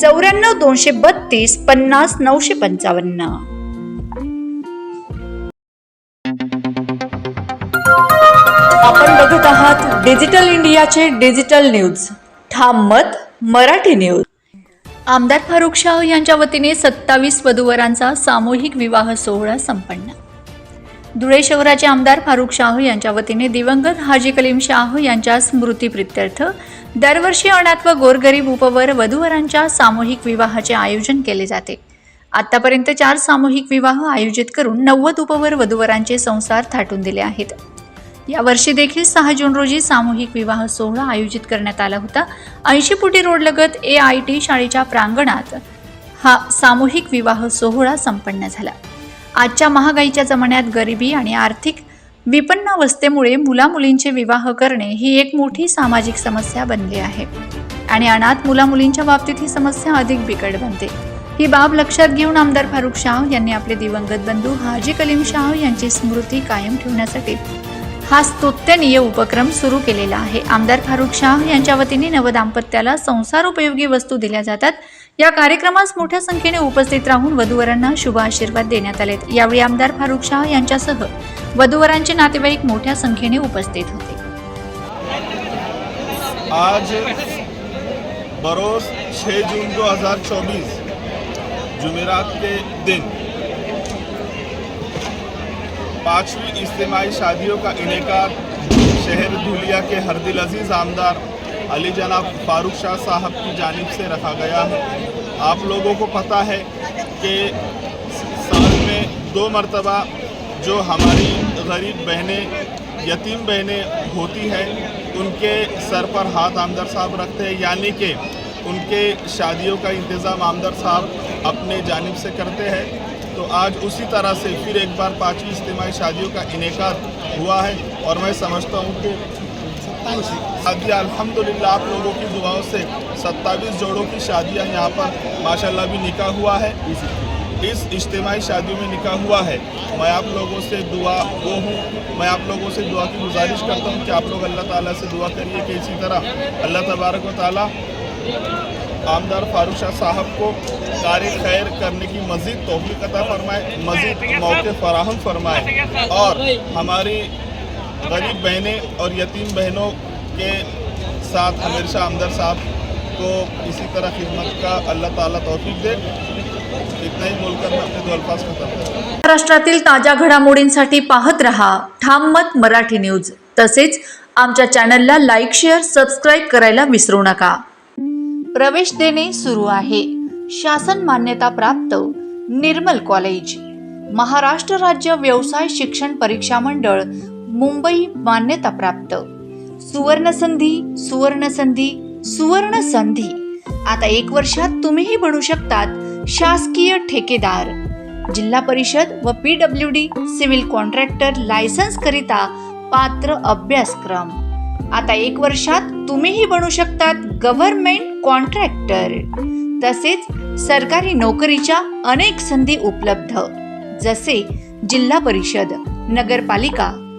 चौऱ्याण्णव दोनशे बत्तीस पन्नास नऊशे पंचावन्न. आपण बघत आहात डिजिटल इंडियाचे डिजिटल न्यूज. ठाम मत मराठी न्यूज. आमदार फारुख शाह यांच्या वतीने सत्तावीस वधूवरांचा सामूहिक विवाह सोहळा संपन्न. धुळे शहराचे आमदार फारुख शाहू यांच्या वतीने दिवंगत हाजी कलीम शाहू यांच्या स्मृतीप्रित्यर्थ दरवर्षी अनाथ व गोरगरीब उपवर वधूवरांच्या सामूहिक विवाहाचे आयोजन केले जाते. आतापर्यंत चार सामूहिक विवाह आयोजित करून नव्वद उपवर वधूवरांचे संसार थाटून दिले आहेत. यावर्षी देखील सहा जून रोजी सामूहिक विवाह सोहळा आयोजित करण्यात आला होता. ऐंशी फुटी रोडलगत ए आय टी शाळेच्या प्रांगणात हा सामूहिक विवाह सोहळा संपन्न झाला. आजच्या महागाईच्या जमान्यात गरिबी आणि आर्थिक विपन्नावस्थेमुळे मुलामुलींचे विवाह करणे ही एक मोठी सामाजिक समस्या बनली आहे. आणि अनाथ मुलामुलींच्या बाबतीत ही समस्या अधिक बिकट बनते. ही बाब लक्षात घेऊन आमदार फारुख शाह यांनी आपले दिवंगत बंधू हाजी कलीम शाह यांची स्मृती कायम ठेवण्यासाठी हा स्तोत्यनीय उपक्रम सुरू केलेला आहे. आमदार फारुख शाह यांच्या वतीने नवदाम्पत्याला संसार उपयोगी वस्तू दिल्या जातात. या कार्यक्रमास मोठ्या संख्येने उपस्थित राहून वधूवरांना शुभ आशीर्वाद देण्यात आले यावेळी आमदार फारुख शाह यांच्यासह वधूवरांचे नातेवाईक मोठ्या संख्येने उपस्थित होते. आज बरोज 6 जून 2024 जुमेरात के दिन पांचवी इज्तमाही शादियों का इनका शहर धुलिया के हरदिल अजीज़ आमदार अली जनाब फारूक शाह साहब की जानब से रखा गया है। आप लोगों को पता है कि साल में दो मरतबा जो हमारी गरीब बहनें, यतीम बहनें होती हैं, उनके सर पर हाथ आमदार साहब रखते हैं। यानी कि उनके शादियों का इंतज़ाम आमदार साहब अपने जानब से करते हैं। तो आज उसी तरह से फिर एक बार पाँचवीं इज्तिमाही शादियों का इनका हुआ है और मैं समझता हूँ कि शादी अल्हम्दुलिल्लाह आप लोगों की दुआओं से सत्ताईस जोड़ों की शादियाँ यहाँ पर, माशाल्लाह भी निकाह हुआ है। इस इज्तिमाही शादियों में निकाह हुआ है। मैं आप लोगों से दुआ वो हूँ, मैं आप लोगों से दुआ की गुजारिश करता हूँ कि आप लोग अल्लाह ताला से दुआ करिए कि इसी तरह अल्लाह तबारक व ताला आमदार फारूक शाह साहब को कार्य खैर करने की मज़ीद तोफ़ी अता फरमाए, मज़ीद मौके फराहम फरमाए। और हमारी गरीब बहनें और यतीम बहनों के साथ हमेशा आमदार साहब को इसी तरह खिदमत का अल्लाह ताला तौफीक दे। इतना ही बोलकर मैं अपने दो अल्फाज खत्म करता हूँ। महाराष्ट्रातील ताज्या घडामोडींसाठी पाहत रहा ठाम मत मराठी न्यूज. तसेच आमच्या चॅनलला लाईक शेअर सबस्क्राईब करायला विसरू नका. प्रवेश देणे सुरू आहे. शासन मान्यता प्राप्त निर्मल कॉलेज. महाराष्ट्र राज्य व्यवसाय शिक्षण परीक्षा मंडळ मुंबई मान्यता प्राप्त. सुवर्ण संधी सुवर्ण संधी सुवर्ण संधी आता एक वर्षात तुम्हीही बनू शकतात शासकीय ठेकेदार. जिल्हा परिषद व P W D civil contractor licence करिता पात्र अभ्यासक्रम. आता एक वर्षात तुम्हीही बनू शकतात गव्हर्नमेंट कॉन्ट्रॅक्टर. तसेच सरकारी नोकरीच्या अनेक संधी उपलब्ध. जसे जिल्हा परिषद नगरपालिका